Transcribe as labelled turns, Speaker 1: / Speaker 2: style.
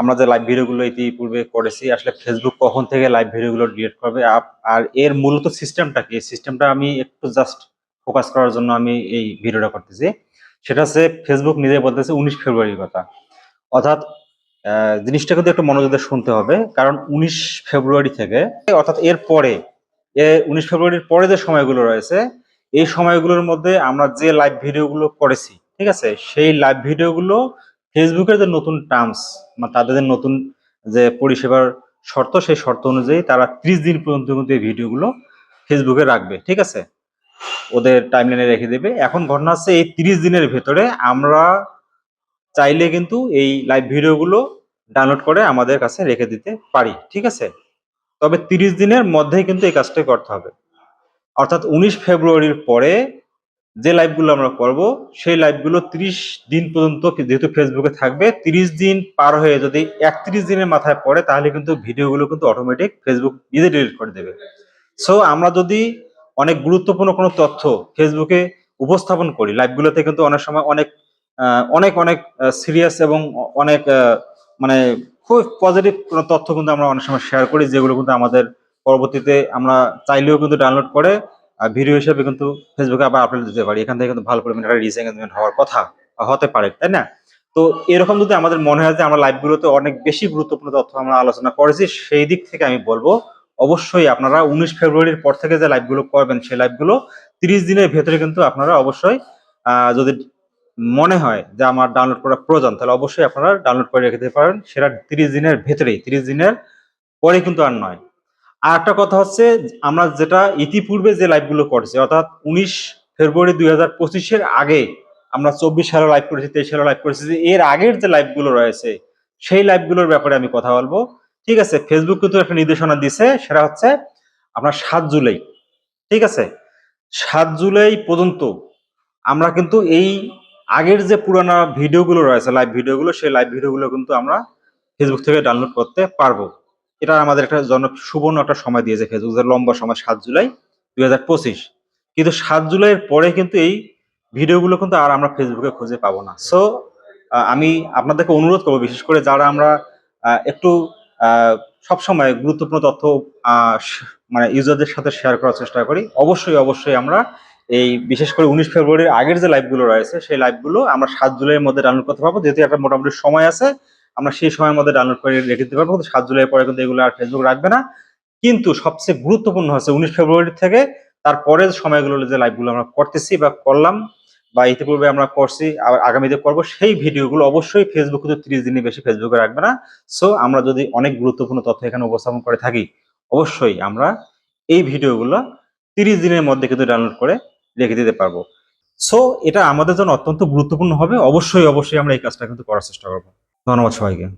Speaker 1: আমরা যে লাইভ ভিডিওগুলো ইতিপূর্বে করেছি, আসলে ফেসবুক কখন থেকে লাইভ ভিডিওগুলো ডিলিট করবে আর এর মূলত সিস্টেমটা কি? সিস্টেমটা আমি একটু জাস্ট ফোকাস করার জন্য আমি এই ভিডিওটা করতেছি। সেটা হচ্ছে ফেসবুক নিজে বলতেছে উনিশ ফেব্রুয়ারির কথা। অর্থাৎ জিনিসটা কিন্তু একটু মনোযোগ দিয়ে শুনতে হবে, কারণ উনিশ ফেব্রুয়ারি থেকে, অর্থাৎ এর পরে, এ উনিশ ফেব্রুয়ারির পরে যে সময়গুলো রয়েছে, এই সময়গুলোর মধ্যে আমরা যে লাইভ ভিডিওগুলো করেছি, ঠিক আছে? সেই লাইভ ভিডিওগুলো ফেসবুকের যে নতুন টার্মস তাদের যে নতুন যে পরিষেবার শর্ত, সেই শর্ত অনুযায়ী তারা ত্রিশ দিন পর্যন্ত কিন্তু এই ভিডিওগুলো ফেসবুকে রাখবে, ঠিক আছে? ওদের টাইমলাইনে রেখে দেবে। এখন ঘটনা হচ্ছে এই তিরিশ দিনের ভেতরে আমরা চাইলে কিন্তু এই লাইভ ভিডিওগুলো ডাউনলোড করে আমাদের কাছে রেখে দিতে পারি, ঠিক আছে? তবে তিরিশ দিনের মধ্যেই কিন্তু এই কাজটা করতে হবে। অর্থাৎ উনিশ ফেব্রুয়ারির পরে যে লাইভগুলো আমরা করব, সেই লাইভগুলো তিরিশ দিন পর্যন্ত যেহেতু ফেসবুকে থাকবে, তিরিশ দিন পার হয়ে যদি একত্রিশ দিনের মাথায় পড়ে, তাহলে কিন্তু ভিডিওগুলো কিন্তু অটোমেটিক ফেসবুক নিজে ডিলিট করে দেবে। সো আমরা যদি অনেক গুরুত্বপূর্ণ কোনো তথ্য ফেসবুকে উপস্থাপন করি লাইভগুলোতে কিন্তু অনেক সময় অনেক অনেক অনেক সিরিয়াস এবং অনেক মানে খুব পজিটিভ কোনো তথ্য কিন্তু আমরা অনেক সময় শেয়ার করি, যেগুলো কিন্তু আমাদের পরবর্তীতে আমরা চাইলেও কিন্তু ডাউনলোড করে। ভিডিও হিসেবে কিন্তু ফেসবুকে আবার আপলোড দিতে পারি। এখান থেকে কিন্তু ভালো পরিমাণে একটা রিচ এঙ্গেজমেন্ট হওয়ার কথা হতে পারে, তাই না? তো এরকম যদি আমাদের মনে হয় যে আমরা লাইভগুলোতে অনেক বেশি গুরুত্বপূর্ণ তথ্য আমরা আলোচনা করেছি, সেই দিক থেকে আমি বলব, অবশ্যই আপনারা উনিশ ফেব্রুয়ারির পর থেকে যে লাইভগুলো করবেন, সেই লাইভগুলো তিরিশ দিনের ভেতরে কিন্তু আপনারা অবশ্যই যদি মনে হয় যে আমার ডাউনলোড করা প্রয়োজন, তাহলে অবশ্যই আপনারা ডাউনলোড করে রেখে দিতে পারেন। সেটা তিরিশ দিনের ভেতরেই, তিরিশ দিনের পরে কিন্তু আর নয়। আর একটা কথা হচ্ছে, আমরা যেটা ইতিপূর্বে যে লাইভগুলো করেছি, অর্থাৎ উনিশ ফেব্রুয়ারি দুই হাজার পঁচিশের আগে আমরা চব্বিশ সালে লাইভ করেছি, তেইশ সালে লাইভ করেছি এর আগের যে লাইভগুলো রয়েছে, সেই লাইভগুলোর ব্যাপারে আমি কথা বলব। ঠিক আছে ফেসবুক কিন্তু একটা নির্দেশনা দিছে সেটা হচ্ছে আপনার সাত জুলাই, ঠিক আছে, সাত জুলাই পর্যন্ত আমরা কিন্তু এই আগের যে পুরানো ভিডিওগুলো রয়েছে লাইভ ভিডিওগুলো সেই লাইভ ভিডিওগুলো কিন্তু আমরা ফেসবুক থেকে ডাউনলোড করতে পারব। এটা আমাদের একটা জন সুবর্ণ একটা সময় দিয়েছে ফেসবুক লম্বা সময়, সাত জুলাই দুই হাজার পঁচিশ। কিন্তু সাত জুলাইয়ের পরে কিন্তু এই ভিডিওগুলো কিন্তু আর আমরা ফেসবুকে খুঁজে পাবো না। সো আমি আপনাদেরকে অনুরোধ করব, বিশেষ করে যারা আমরা একটু সবসময় গুরুত্বপূর্ণ তথ্য মানে ইউজারদের সাথে শেয়ার করার চেষ্টা করি, অবশ্যই অবশ্যই আমরা এই বিশেষ করে উনিশ ফেব্রুয়ারির আগের যে লাইভগুলো রয়েছে, সেই লাইভগুলো আমরা সাত জুলাইয়ের মধ্যে ডাউনলোড করতে পারব, যেহেতু একটা মোটামুটি সময় আছে। আমরা সেই সময়ের মধ্যে ডাউনলোড করে রেখে দিতে পারব। কিন্তু সাত জুলাই পরে কিন্তু এগুলো আর ফেসবুক রাখবে না। কিন্তু সবচেয়ে গুরুত্বপূর্ণ হচ্ছে উনিশ ফেব্রুয়ারি থেকে তারপরের সময়গুলো যে লাইভগুলো আমরা করতেছি বা করলাম বা ইতিপূর্বে আমরা করছি, আবার আগামীতে করব, সেই ভিডিওগুলো অবশ্যই ফেসবুক কিন্তু ত্রিশ দিনের বেশি ফেসবুকে রাখবে না। সো আমরা যদি অনেক গুরুত্বপূর্ণ তথ্য এখানে উপস্থাপন করে থাকি, অবশ্যই আমরা এই ভিডিওগুলো তিরিশ দিনের মধ্যে কিন্তু ডাউনলোড করে রেখে দিতে পারব। সো এটা আমাদের জন্য অত্যন্ত গুরুত্বপূর্ণ হবে। অবশ্যই অবশ্যই আমরা এই কাজটা কিন্তু করার চেষ্টা করব। ধন্যবাদ সবাইকে।